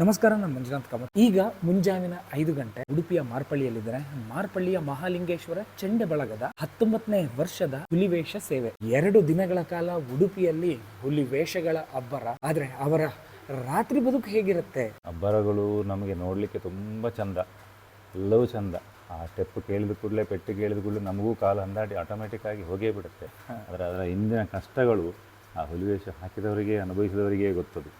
ನಮಸ್ಕಾರ, ನಾನು ಮಂಜುನಾಥ್ ಕಾಮತ್. ಈಗ ಮುಂಜಾವಿನ ಐದು ಗಂಟೆ ಉಡುಪಿಯ ಮಾರ್ಪಳ್ಳಿಯಲ್ಲಿದ್ದಾರೆ. ಮಾರ್ಪಳ್ಳಿಯ ಮಹಾಲಿಂಗೇಶ್ವರ ಚಂಡೆ ಬಳಗದ ಹತ್ತೊಂಬತ್ತನೇ ವರ್ಷದ ಹುಲಿವೇಷ ಸೇವೆ. ಎರಡು ದಿನಗಳ ಕಾಲ ಉಡುಪಿಯಲ್ಲಿ ಹುಲಿವೇಷಗಳ ಅಬ್ಬರ. ಆದ್ರೆ ಅವರ ರಾತ್ರಿ ಬದುಕು ಹೇಗಿರುತ್ತೆ? ಅಬ್ಬರಗಳು ನಮಗೆ ನೋಡಲಿಕ್ಕೆ ತುಂಬಾ ಚಂದ, ಎಲ್ಲವೂ ಚಂದ. ಆ ಸ್ಟೆಪ್ ಕೇಳಿದ ಕೂಡಲೇ ಪೆಟ್ಟು ಕೇಳಿದ ಕೂಡಲೇ ನಮಗೂ ಕಾಲು ಅಂದಾಡಿ ಆಟೋಮೆಟಿಕ್ ಆಗಿ ಹೋಗೇ ಬಿಡುತ್ತೆ. ಆದರೆ ಅದರ ಹಿಂದಿನ ಕಷ್ಟಗಳು ಆ ಹುಲಿವೇಷ ಹಾಕಿದವರಿಗೆ ಅನುಭವಿಸಿದವರಿಗೆ ಗೊತ್ತದು.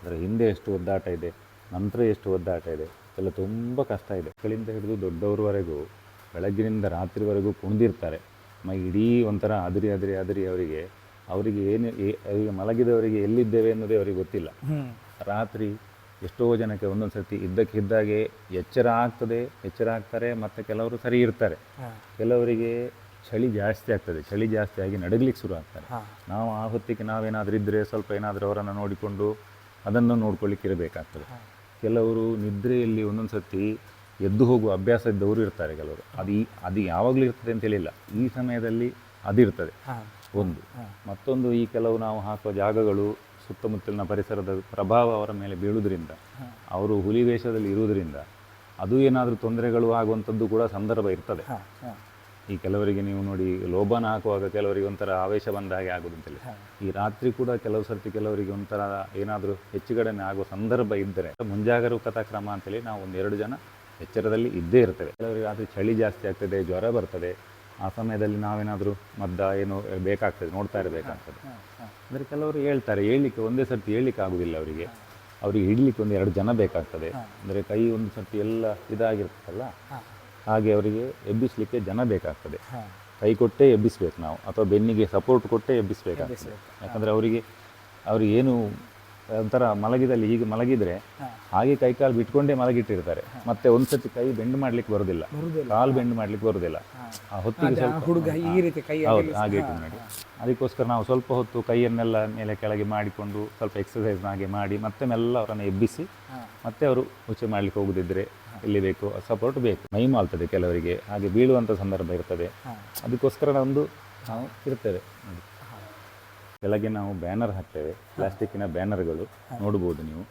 ಅದರ ಹಿಂದೆ ಎಷ್ಟು ಒದ್ದಾಟ ಇದೆ ನಂತರ ಎಷ್ಟು ಒದ್ದಾಟ ಇದೆ ಎಲ್ಲ ತುಂಬ ಕಷ್ಟ ಇದೆ. ಮಕ್ಕಳಿಂದ ಹಿಡಿದು ದೊಡ್ಡವರವರೆಗೂ ಬೆಳಗ್ಗಿನಿಂದ ರಾತ್ರಿವರೆಗೂ ಕುಣಿದಿರ್ತಾರೆ. ಮೈ ಇಡೀ ಒಂಥರ ಅದರಿ ಅದರಿ ಅದರಿ ಅವರಿಗೆ. ಅವರಿಗೆ ಏನು ಮಲಗಿದವರಿಗೆ ಎಲ್ಲಿದ್ದೇವೆ ಅನ್ನೋದೇ ಅವರಿಗೆ ಗೊತ್ತಿಲ್ಲ. ರಾತ್ರಿ ಎಷ್ಟೋ ಜನಕ್ಕೆ ಒಂದೊಂದು ಸರ್ತಿ ಇದ್ದಕ್ಕಿದ್ದಾಗೆ ಎಚ್ಚರ ಆಗ್ತದೆ ಎಚ್ಚರ ಆಗ್ತಾರೆ ಮತ್ತು ಕೆಲವರು ಸರಿ ಇರ್ತಾರೆ. ಕೆಲವರಿಗೆ ಚಳಿ ಜಾಸ್ತಿ ಆಗ್ತದೆ ಚಳಿ ಜಾಸ್ತಿ ಆಗಿ ನಡಗ್ಲಿಕ್ಕೆ ಶುರು ಆಗ್ತಾರೆ. ನಾವು ಆ ಹೊತ್ತಿಗೆ ನಾವೇನಾದರೂ ಇದ್ದರೆ ಸ್ವಲ್ಪ ಏನಾದರೂ ಅವರನ್ನು ನೋಡಿಕೊಂಡು ಅದನ್ನು ನೋಡ್ಕೊಳ್ಳಿಕ್ಕೆ ಇರಬೇಕಾಗ್ತದೆ. ಕೆಲವರು ನಿದ್ರೆಯಲ್ಲಿ ಒಂದೊಂದು ಸರ್ತಿ ಎದ್ದು ಹೋಗುವ ಅಭ್ಯಾಸ ಇದ್ದವರು ಇರ್ತಾರೆ ಕೆಲವರು. ಅದು ಈ ಅದು ಯಾವಾಗಲೂ ಇರ್ತದೆ ಅಂತ ಹೇಳಿಲ್ಲ. ಈ ಸಮಯದಲ್ಲಿ ಅದಿರ್ತದೆ. ಒಂದು. ಮತ್ತೊಂದು ಈ ಕೆಲವು ನಾವು ಹಾಕುವ ಜಾಗಗಳು ಸುತ್ತಮುತ್ತಲಿನ ಪರಿಸರದ ಪ್ರಭಾವ ಅವರ ಮೇಲೆ ಬೀಳುವುದರಿಂದ ಅವರು ಹುಲಿ ವೇಷದಲ್ಲಿ ಇರುವುದರಿಂದ ಅದು ಏನಾದರೂ ತೊಂದರೆಗಳು ಆಗುವಂಥದ್ದು ಕೂಡ ಸಂದರ್ಭ ಇರ್ತದೆ. ಈ ಕೆಲವರಿಗೆ ನೀವು ನೋಡಿ ಲೋಭನ ಹಾಕುವಾಗ ಕೆಲವರಿಗೆ ಒಂಥರ ಆವೇಶ ಬಂದ ಹಾಗೆ ಆಗೋದು ಅಂತೇಳಿ ಈ ರಾತ್ರಿ ಕೂಡ ಕೆಲವು ಸರ್ತಿ ಕೆಲವರಿಗೆ ಒಂಥರ ಏನಾದರೂ ಹೆಚ್ಚು ಕಡಿಮೆ ಆಗುವ ಸಂದರ್ಭ ಇದ್ದರೆ ಮುಂಜಾಗರೂಕತಾ ಕ್ರಮ ಅಂತೇಳಿ ನಾವು ಒಂದೆರಡು ಜನ ಎಚ್ಚರದಲ್ಲಿ ಇದ್ದೇ ಇರ್ತೇವೆ. ಕೆಲವರಿಗೆ ರಾತ್ರಿ ಚಳಿ ಜಾಸ್ತಿ ಆಗ್ತದೆ ಜ್ವರ ಬರ್ತದೆ ಆ ಸಮಯದಲ್ಲಿ ನಾವೇನಾದರೂ ಮದ್ದ ಏನು ಬೇಕಾಗ್ತದೆ ನೋಡ್ತಾ ಇರಬೇಕಾಗ್ತದೆ. ಅಂದರೆ ಕೆಲವರು ಹೇಳ್ತಾರೆ ಹೇಳಲಿಕ್ಕೆ ಒಂದೇ ಸರ್ತಿ ಹೇಳಲಿಕ್ಕೆ ಆಗೋದಿಲ್ಲ ಅವರಿಗೆ. ಅವರಿಗೆ ಹಿಡಲಿಕ್ಕೆ ಒಂದು ಎರಡು ಜನ ಬೇಕಾಗ್ತದೆ. ಅಂದರೆ ಕೈ ಒಂದು ಸರ್ತಿ ಎಲ್ಲ ಇದಾಗಿರ್ತದಲ್ಲ? ಹಾಗೆ ಅವರಿಗೆ ಎಬ್ಬಿಸ್ಲಿಕ್ಕೆ ಜನ ಬೇಕಾಗ್ತದೆ. ಕೈ ಕೊಟ್ಟೇ ಎಬ್ಬಿಸ್ಬೇಕು ನಾವು ಅಥವಾ ಬೆನ್ನಿಗೆ ಸಪೋರ್ಟ್ ಕೊಟ್ಟೇ ಎಬ್ಬಿಸ್ಬೇಕಾಗ್ತದೆ. ಯಾಕಂದರೆ ಅವರಿಗೆ ಅವ್ರಿಗೆ ಏನು ಒಂಥರ ಮಲಗಿದಲ್ಲಿ ಹೀಗೆ ಮಲಗಿದರೆ ಹಾಗೆ ಕೈ ಕಾಲು ಬಿಟ್ಕೊಂಡೇ ಮಲಗಿಟ್ಟಿರ್ತಾರೆ. ಮತ್ತೆ ಒಂದ್ಸತಿ ಕೈ ಬೆಂಡ್ ಮಾಡ್ಲಿಕ್ಕೆ ಬರೋದಿಲ್ಲ. ಕಾಲು ಬೆಂಡ್ ಮಾಡ್ಲಿಕ್ಕೆ ಬರೋದಿಲ್ಲ. ಹೊತ್ತಿಗೆ ಸ್ವಲ್ಪ ಹುಡುಗ ಈ ರೀತಿ ಕೈ ಹೌದು ಹಾಗೆ ಮಾಡಿ ಅದಕ್ಕೋಸ್ಕರ ನಾವು ಸ್ವಲ್ಪ ಹೊತ್ತು ಕೈಯನ್ನೆಲ್ಲ ಮೇಲೆ ಕೆಳಗೆ ಮಾಡಿಕೊಂಡು ಸ್ವಲ್ಪ ಎಕ್ಸಸೈಸ್ ಹಾಗೆ ಮಾಡಿ ಮತ್ತೆ ಮೆಲ್ಲ ಅವರನ್ನು ಎಬ್ಬಿಸಿ ಮತ್ತೆ ಅವರು ಉಚ್ಚೆ ಮಾಡ್ಲಿಕ್ಕೆ ಹೋಗುದಿದ್ರೆ ಇಲ್ಲಿ ಬೇಕು ಸಪೋರ್ಟ್ ಬೇಕು. ಮೈ ಮಾಲ್ತದೆ ಕೆಲವರಿಗೆ ಹಾಗೆ ಬೀಳುವಂಥ ಸಂದರ್ಭ ಇರ್ತದೆ. ಅದಕ್ಕೋಸ್ಕರ ಒಂದು ನಾವು ಇರ್ತೇವೆ. ಕೆಳಗೆ ನಾವು ಬ್ಯಾನರ್ ಹಾಕ್ತೇವೆ ಪ್ಲಾಸ್ಟಿಕ್ಕಿನ ಬ್ಯಾನರ್ಗಳು ನೋಡ್ಬೋದು ನೀವು.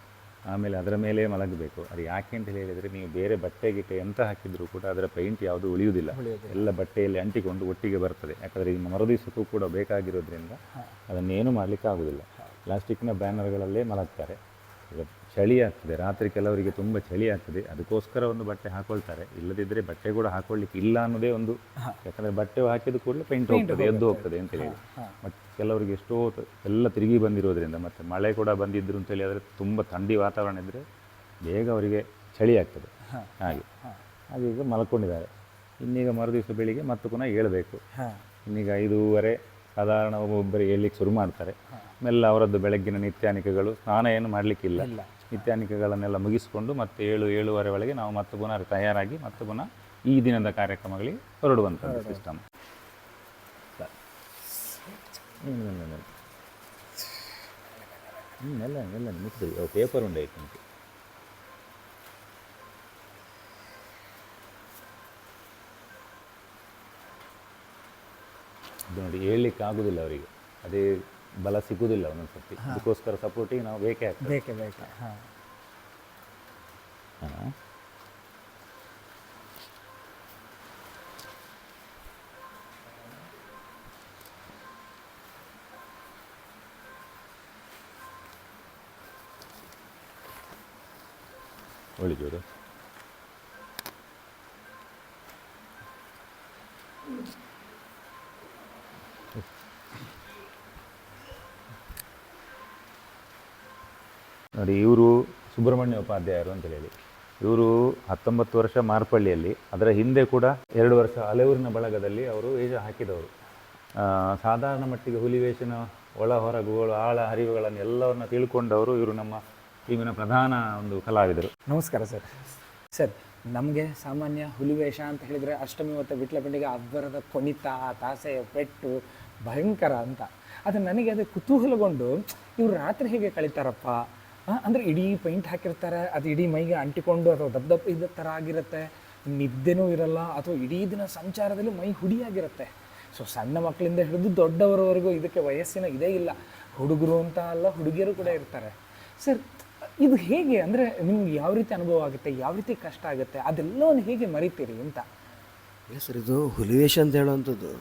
ಆಮೇಲೆ ಅದರ ಮೇಲೆ ಮಲಗಬೇಕು. ಅದು ಯಾಕೆ ಅಂತ ಹೇಳಿದರೆ ನೀವು ಬೇರೆ ಬಟ್ಟೆಗೆ ಎಂತ ಹಾಕಿದರೂ ಕೂಡ ಅದರ ಪೈಂಟ್ ಯಾವುದು ಉಳಿಯುವುದಿಲ್ಲ. ಎಲ್ಲ ಬಟ್ಟೆಯಲ್ಲಿ ಅಂಟಿಕೊಂಡು ಒಟ್ಟಿಗೆ ಬರ್ತದೆ. ಯಾಕಂದರೆ ಈ ಮರುದಿವಸಕ್ಕೂ ಕೂಡ ಬೇಕಾಗಿರೋದ್ರಿಂದ ಅದನ್ನೇನು ಮಾಡಲಿಕ್ಕೆ ಆಗೋದಿಲ್ಲ ಪ್ಲಾಸ್ಟಿಕ್ನ ಬ್ಯಾನರ್ಗಳಲ್ಲೇ ಮಲಗ್ತಾರೆ. ಚಳಿ ಆಗ್ತದೆ. ರಾತ್ರಿ ಕೆಲವರಿಗೆ ತುಂಬ ಚಳಿ ಆಗ್ತದೆ. ಅದಕ್ಕೋಸ್ಕರ ಒಂದು ಬಟ್ಟೆ ಹಾಕೊಳ್ತಾರೆ. ಇಲ್ಲದಿದ್ದರೆ ಬಟ್ಟೆ ಕೂಡ ಹಾಕೊಳ್ಳಿಕ್ಕೆ ಇಲ್ಲ ಅನ್ನೋದೇ ಒಂದು ಯಾಕಂದರೆ ಬಟ್ಟೆ ಹಾಕಿದ ಕೂಡಲೇ ಪೈಂಟ್ ಹೋಗ್ತದೆ ಎದ್ದು ಹೋಗ್ತದೆ. ಅಂತ ಹೇಳಿ. ಮತ್ತು ಕೆಲವರಿಗೆ ಎಷ್ಟೋ ಎಲ್ಲ ತಿರುಗಿ ಬಂದಿರೋದ್ರಿಂದ ಮತ್ತು ಮಳೆ ಕೂಡ ಬಂದಿದ್ರು ಅಂತೇಳಿ ಆದರೆ ತುಂಬ ಥಂಡಿ ವಾತಾವರಣ ಇದ್ದರೆ ಬೇಗ ಅವರಿಗೆ ಚಳಿ ಆಗ್ತದೆ. ಹಾಗೆ. ಹಾಗೆ ಈಗ ಮಲ್ಕೊಂಡಿದ್ದಾರೆ. ಇನ್ನೀಗ ಮರುದಿವಸ ಬೆಳಿಗ್ಗೆ ಮತ್ತೆ ಪುನಃ ಏಳಬೇಕು. ಇನ್ನೀಗ ಐದೂವರೆ ಸಾಧಾರಣ ಒಬ್ಬೊಬ್ಬರು ಏಳಲಿಕ್ಕೆ ಶುರು ಮಾಡ್ತಾರೆ. ಮೆಲ್ಲ ಅವರದ್ದು ಬೆಳಗ್ಗಿನ ನಿತ್ಯಾನಿಕಗಳು ಸ್ನಾನ ಏನು ಮಾಡಲಿಕ್ಕಿಲ್ಲ. ನಿತ್ಯಾನಿಕೆಗಳನ್ನೆಲ್ಲ ಮುಗಿಸಿಕೊಂಡು ಮತ್ತೆ ಏಳು ಏಳುವರೆ ಒಳಗೆ ನಾವು ಮತ್ತೆ ಪುನಃ ತಯಾರಾಗಿ ಮತ್ತೆ ಪುನಃ ಈ ದಿನದ ಕಾರ್ಯಕ್ರಮಗಳಿಗೆ ಹೊರಡುವಂಥದ್ದು ಸಿಸ್ಟಮ್ ಎಲ್ಲ ಎಲ್ಲ ಪೇಪರ್ ಉಂಡೆ ಐತೆ ನಿಮಗೆ. ನೋಡಿ ಹೇಳಲಿಕ್ಕೆ ಆಗೋದಿಲ್ಲ ಅವರಿಗೆ. ಅದೇ ಬಲ ಸಿಗೋದಿಲ್ಲ ಒಂದೊಂದು ಸರ್ತಿ ಅದಕ್ಕೋಸ್ಕರ ಸಪೋರ್ಟಿಗೆ ನಾವು ಬೇಕೇ ಆಗ್ತದೆ. ಬೇಕೇ ಬೇಕೇ? ಹಾ. ಹಾ. ಒಳ್ಳೆದು ನೋಡಿ, ಇವರು ಸುಬ್ರಹ್ಮಣ್ಯ ಉಪಾಧ್ಯಾಯರು ಅಂತ ಹೇಳಿ. ಇವರು ಹತ್ತೊಂಬತ್ತು ವರ್ಷ ಮಾರ್ಪಳ್ಳಿಯಲ್ಲಿ ಅದರ ಹಿಂದೆ ಕೂಡ ಎರಡು ವರ್ಷ ಅಲೆಯೂರಿನ ಬಳಗದಲ್ಲಿ ಅವರು ವೇಷ ಹಾಕಿದವರು. ಸಾಧಾರಣ ಮಟ್ಟಿಗೆ ಹುಲಿ ವೇಷನ ಒಳ ಹೊರಗುಗಳು, ಆಳ ಹರಿವುಗಳನ್ನು ಎಲ್ಲವನ್ನು ತಿಳ್ಕೊಂಡವರು ಇವರು ನಮ್ಮ ಟೀಮಿನ ಪ್ರಧಾನ ಒಂದು ಕಲಾವಿದರು. ನಮಸ್ಕಾರ ಸರ್. ಸರ್, ನಮಗೆ ಸಾಮಾನ್ಯ ಹುಲಿವೇಷ ಅಂತ ಹೇಳಿದರೆ ಅಷ್ಟಮಿ ಮತ್ತು ವಿಟ್ಲಪಿಂಡಿಗೆ ಅಬ್ಬರದ ಕೊನಿತ ತಾಸೆಯ ಪೆಟ್ಟು, ಭಯಂಕರ ಅಂತ. ಅದು ನನಗೆ ಅದು ಕುತೂಹಲಗೊಂಡು, ಇವರು ರಾತ್ರಿ ಹೇಗೆ ಕಳೀತಾರಪ್ಪ? ಅಂದ್ರೆ ಇಡೀ ಪೈಂಟ್ ಹಾಕಿರ್ತಾರೆ, ಅದು ಇಡೀ ಮೈಗೆ ಅಂಟಿಕೊಂಡು ಅಥವಾ ದಪ್ಪ ದಪ್ಪ ಇದ್ದ ಥರ ಆಗಿರುತ್ತೆ, ನಿದ್ದೆನೂ ಇರಲ್ಲ, ಅಥವಾ ಇಡೀ ದಿನ ಸಂಚಾರದಲ್ಲಿ ಮೈ ಹುಡಿಯಾಗಿರುತ್ತೆ. ಸೊ ಸಣ್ಣ ಮಕ್ಕಳಿಂದ ಹಿಡಿದು ದೊಡ್ಡವರವರೆಗೂ ಇದಕ್ಕೆ ವಯಸ್ಸಿನ ಇದೇ ಇಲ್ಲ. ಹುಡುಗರು ಅಂತ ಅಲ್ಲ, ಹುಡುಗಿಯರು ಕೂಡ ಇರ್ತಾರೆ. ಸರ್ ಇದು ಹೇಗೆ ಅಂದರೆ ನಿಮ್ಗೆ ಯಾವ ರೀತಿ ಅನುಭವ ಆಗುತ್ತೆ, ಯಾವ ರೀತಿ ಕಷ್ಟ ಆಗುತ್ತೆ, ಅದೆಲ್ಲವನ್ನು ಹೇಗೆ ಮರಿತೀರಿ ಅಂತ? ಸರ್ ಇದು ಹುಲಿವೇಶ್ ಅಂತ ಹೇಳುವಂಥದ್ದು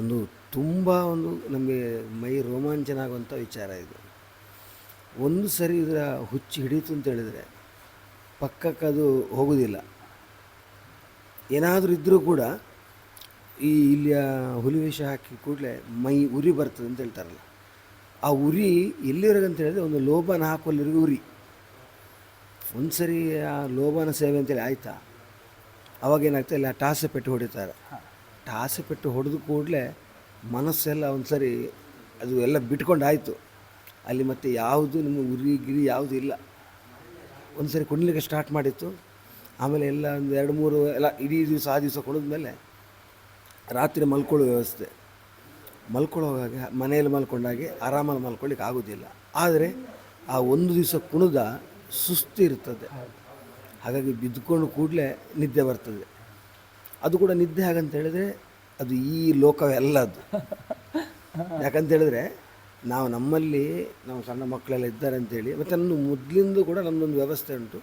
ಒಂದು ತುಂಬ ಒಂದು ನಮಗೆ ಮೈ ರೋಮಾಂಚನ ಆಗುವಂಥ ವಿಚಾರ ಇದು. ಒಂದು ಸರಿ ಇದರ ಹುಚ್ಚು ಹಿಡೀತು ಅಂತ ಹೇಳಿದರೆ ಪಕ್ಕಕ್ಕೆ ಅದು ಹೋಗೋದಿಲ್ಲ. ಏನಾದರೂ ಇದ್ದರೂ ಕೂಡ ಈ ಇಲ್ಲಿಯ ಹುಲಿವೇಷ ಹಾಕಿ ಕೂಡಲೇ ಮೈ ಉರಿ ಬರ್ತದೆ ಅಂತ ಹೇಳ್ತಾರಲ್ಲ, ಆ ಉರಿ ಎಲ್ಲಿವರೆಗೆ ಅಂತ ಹೇಳಿದ್ರೆ ಒಂದು ಲೋಬನ ಹಾಕುವಲ್ಲಿವರೆಗೂ ಉರಿ. ಒಂದು ಸರಿ ಆ ಲೋಬನ ಸೇವೆ ಅಂತೇಳಿ ಆಯಿತಾ? ಅವಾಗ ಏನಾಗ್ತದೆ ಇಲ್ಲ, ಟಾಸೆ ಪೆಟ್ಟು ಹೊಡಿತಾರೆ. ಟಾಸೆ ಪೆಟ್ಟು ಹೊಡೆದು ಕೂಡಲೇ ಮನಸ್ಸೆಲ್ಲ ಒಂದು ಸರಿ ಅದು ಎಲ್ಲ ಬಿಟ್ಕೊಂಡು ಆಯಿತು ಅಲ್ಲಿ ಮತ್ತೆ ಯಾವುದು ನಿಮ್ಮ ಉರಿ ಗಿರಿ ಯಾವುದು ಇಲ್ಲ. ಒಂದು ಸರಿ ಕುಣಿಲಿಕ್ಕೆ ಸ್ಟಾರ್ಟ್ ಮಾಡಿತ್ತು. ಆಮೇಲೆ ಎಲ್ಲ ಒಂದು ಎರಡು ಮೂರು ಎಲ್ಲ ಇಡೀ ದಿವಸ ಆ ದಿವಸ ಕುಣಿದ್ಮೇಲೆ ರಾತ್ರಿ ಮಲ್ಕೊಳ್ಳೋ ವ್ಯವಸ್ಥೆ. ಮಲ್ಕೊಳ್ಳೋವಾಗ ಮನೆಯಲ್ಲಿ ಮಲ್ಕೊಂಡಾಗೆ ಆರಾಮಲ್ಲಿ ಮಲ್ಕೊಳ್ಳಿಕ್ಕೆ ಆಗೋದಿಲ್ಲ. ಆದರೆ ಆ ಒಂದು ದಿವಸ ಕುಣಿದ ಸುಸ್ತು ಇರ್ತದೆ. ಹಾಗಾಗಿ ಬಿದ್ದುಕೊಂಡು ಕೂಡಲೇ ನಿದ್ದೆ ಬರ್ತದೆ. ಅದು ಕೂಡ ನಿದ್ದೆ ಹಾಗಂತ ಹೇಳಿದ್ರೆ ಅದು ಈ ಲೋಕವೆಲ್ಲ ಅದು. ಯಾಕಂತ ಹೇಳಿದ್ರೆ ನಾವು ನಮ್ಮಲ್ಲಿ ನಾವು ಸಣ್ಣ ಮಕ್ಕಳೆಲ್ಲ ಇದ್ದಾರೆ ಅಂತೇಳಿ, ಮತ್ತು ನನ್ನ ಮೊದಲಿಂದ ಕೂಡ ನಮ್ಮದೊಂದು ವ್ಯವಸ್ಥೆ ಉಂಟು.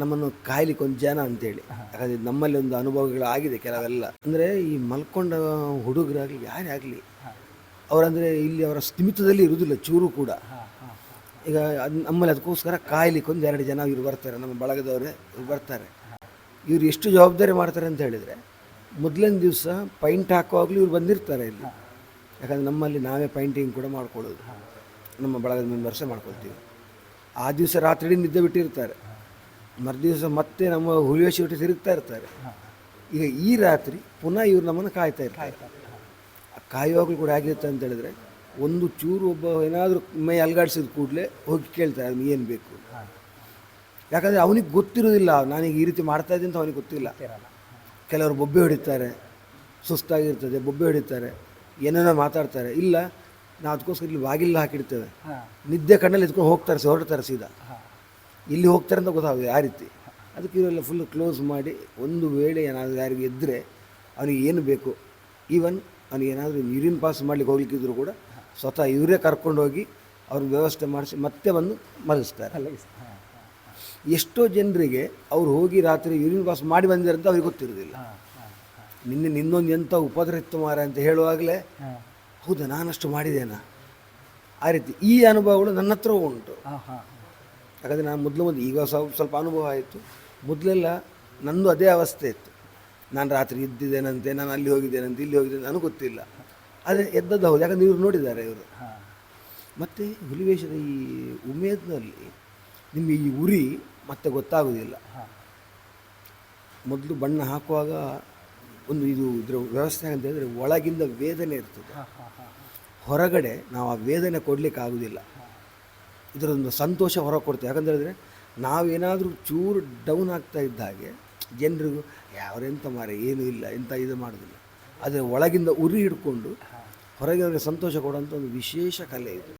ನಮ್ಮನ್ನು ಕಾಯ್ಲಿಕ್ಕೆ ಒಂದು ಜನ ಅಂತೇಳಿ. ಯಾಕಂದರೆ ನಮ್ಮಲ್ಲಿ ಒಂದು ಅನುಭವಗಳು ಆಗಿದೆ ಕೆಲವೆಲ್ಲ. ಅಂದರೆ ಈ ಮಲ್ಕೊಂಡ ಹುಡುಗರಾಗಲಿ, ಯಾರೇ ಆಗಲಿ, ಅವರಂದರೆ ಇಲ್ಲಿ ಅವರ ಸ್ಥಿಮಿತದಲ್ಲಿ ಇರುವುದಿಲ್ಲ, ಚೂರು ಕೂಡ. ಈಗ ಅದು ನಮ್ಮಲ್ಲಿ ಅದಕ್ಕೋಸ್ಕರ ಕಾಯ್ಲಿಕ್ಕೆ ಒಂದು ಎರಡು ಜನ ಇವ್ರು ಬರ್ತಾರೆ, ನಮ್ಮ ಬಳಗದವರೇ ಇವ್ರು ಬರ್ತಾರೆ. ಇವ್ರು ಎಷ್ಟು ಜವಾಬ್ದಾರಿ ಮಾಡ್ತಾರೆ ಅಂತ ಹೇಳಿದರೆ, ಮೊದಲನೇ ದಿವಸ ಪೈಂಟ್ ಹಾಕುವಾಗಲೂ ಇವ್ರು ಬಂದಿರ್ತಾರೆ ಇಲ್ಲಿ. ಯಾಕಂದರೆ ನಮ್ಮಲ್ಲಿ ನಾವೇ ಪೈಂಟಿಂಗ್ ಕೂಡ ಮಾಡ್ಕೊಳ್ಳೋದು. ನಮ್ಮ ಬಳಗದ ಮೆಂಬರ್ಸೇ ಮಾಡ್ಕೊಳ್ತೀವಿ. ಆ ದಿವಸ ರಾತ್ರಿ ನಿದ್ದೆ ಬಿಟ್ಟಿರ್ತಾರೆ. ಮರುದಿವಸ ಮತ್ತೆ ನಮ್ಮ ಹುಲಿವೇಶ ಬಿಟ್ಟು ತಿರುಗ್ತಾ ಇರ್ತಾರೆ. ಈಗ ಈ ರಾತ್ರಿ ಪುನಃ ಇವ್ರು ನಮ್ಮನ್ನು ಕಾಯ್ತಾ ಇರ್ತಾರೆ. ಆ ಕಾಯುವಾಗಲೂ ಕೂಡ ಆಗಿರುತ್ತೆ ಅಂತ ಹೇಳಿದ್ರೆ ಒಂದು ಚೂರು ಒಬ್ಬ ಏನಾದರೂ ಮೈ ಅಲ್ಗಾಡಿಸಿದ ಕೂಡಲೇ ಹೋಗಿ ಕೇಳ್ತಾರೆ ಅದನ್ನು ಏನು ಬೇಕು? ಯಾಕಂದರೆ ಅವನಿಗೆ ಗೊತ್ತಿರೋದಿಲ್ಲ ನಾನೀಗ ಈ ರೀತಿ ಮಾಡ್ತಾ ಇದ್ದೀನಿ ಅಂತ ಅವನಿಗೆ ಗೊತ್ತಿಲ್ಲ. ಕೆಲವರು ಬೊಬ್ಬೆ ಹೊಡಿತಾರೆ ಸುಸ್ತಾಗಿರ್ತದೆ ಬೊಬ್ಬೆ ಹೊಡಿತಾರೆ. ಏನೇನೋ ಮಾತಾಡ್ತಾರೆ. ಇಲ್ಲ ನಾವು ಅದಕ್ಕೋಸ್ಕರ ಇಲ್ಲಿ ಬಾಗಿಲು ಹಾಕಿಡ್ತೇವೆ. ನಿದ್ದೆ ಕಣ್ಣಲ್ಲಿ ಎತ್ಕೊಂಡು ಹೋಗ್ತಾರೆ ಸ- ಹೊರಡ್ತಾರೆ ಸೀದಾ ಇಲ್ಲಿ ಹೋಗ್ತಾರೆ ಅಂತ ಗೊತ್ತಾಗುತ್ತೆ ಆ ರೀತಿ? ಅದಕ್ಕೆ ಇವೆಲ್ಲ ಫುಲ್ ಕ್ಲೋಸ್ ಮಾಡಿ ಒಂದು ವೇಳೆ ಏನಾದರೂ ಯಾರಿಗೆ ಇದ್ದರೆ ಅವನಿಗೆ ಏನು ಬೇಕು? ಈವನ್ ಅವನಿಗೆ ಏನಾದರೂ ಯೂರಿನ್ ಪಾಸ್ ಮಾಡ್ಲಿಕ್ಕೆ ಹೋಗ್ಲಿಕ್ಕಿದ್ರು ಕೂಡ ಸ್ವತಃ ಇವರೇ ಕರ್ಕೊಂಡು ಹೋಗಿ ಅವ್ರ ವ್ಯವಸ್ಥೆ ಮಾಡಿಸಿ ಮತ್ತೆ ಬಂದು ಮಲಗಿಸ್ತಾರೆ. ಎಷ್ಟೋ ಜನರಿಗೆ ಅವ್ರು ಹೋಗಿ ರಾತ್ರಿ ಯೂರಿನ್ ಪಾಸ್ ಮಾಡಿ ಬಂದಿರಂತ ಅಂತ ಅವ್ರಿಗೆ ಗೊತ್ತಿರೋದಿಲ್ಲ. ನಿನ್ನೆ ನಿನ್ನೊಂದು ಎಂಥ ಉಪದ್ರ ಇತ್ತು ಮಾರ ಅಂತ ಹೇಳುವಾಗಲೇ ಹೌದಾ ನಾನಷ್ಟು ಮಾಡಿದ್ದೇನಾ? ಆ ರೀತಿ ಈ ಅನುಭವಗಳು ನನ್ನ ಹತ್ರ ಉಂಟು. ಹಾಂ ಹಾಂ. ಯಾಕಂದರೆ ನಾನು ಮೊದಲು ಮೊದಲು ಈಗ ಸ್ವಲ್ಪ ಸ್ವಲ್ಪ ಅನುಭವ ಆಯಿತು. ಮೊದಲೆಲ್ಲ ನಂದು ಅದೇ ಅವಸ್ಥೆ ಇತ್ತು. ನಾನು ರಾತ್ರಿ ಇದ್ದಿದ್ದೇನಂತೆ ನಾನು ಅಲ್ಲಿ ಹೋಗಿದ್ದೇನಂತೆ ಇಲ್ಲಿ ಹೋಗಿದ್ದೇನೆ ನನಗೆ ಗೊತ್ತಿಲ್ಲ. ಆದರೆ ಎದ್ದದ್ದು ಹೌದು ಯಾಕಂದ್ರೆ ಇವರು ನೋಡಿದ್ದಾರೆ ಇವರು. ಮತ್ತು ಹುಲಿವೇಶದ ಈ ಉಮೇದ್ನಲ್ಲಿ ನಿಮಗೆ ಈ ಉರಿ ಮತ್ತೆ ಗೊತ್ತಾಗೋದಿಲ್ಲ. ಮೊದಲು ಬಣ್ಣ ಹಾಕುವಾಗ ಒಂದು ಇದು ಇದರ ವ್ಯವಸ್ಥೆ ಅಂತ ಹೇಳಿದ್ರೆ ಒಳಗಿಂದ ವೇದನೆ ಇರ್ತದೆ. ಹೊರಗಡೆ ನಾವು ಆ ವೇದನೆ ಕೊಡಲಿಕ್ಕೆ ಆಗೋದಿಲ್ಲ. ಇದರೊಂದು ಸಂತೋಷ ಹೊರ ಕೊಡ್ತೇವೆ ಯಾಕಂತ ಹೇಳಿದ್ರೆ ನಾವೇನಾದರೂ ಚೂರು ಡೌನ್ ಆಗ್ತಾ ಇದ್ದ ಹಾಗೆ ಜನರಿಗೂ ಯಾವರೆಂತ ಮಾರೆ ಏನೂ ಇಲ್ಲ ಎಂಥ ಇದು ಮಾಡೋದಿಲ್ಲ. ಆದರೆ ಒಳಗಿಂದ ಉರಿ ಹಿಡ್ಕೊಂಡು ಹೊರಗೆ ಸಂತೋಷ ಕೊಡೋಂಥ ಒಂದು ವಿಶೇಷ ಕಲೆ ಇದು.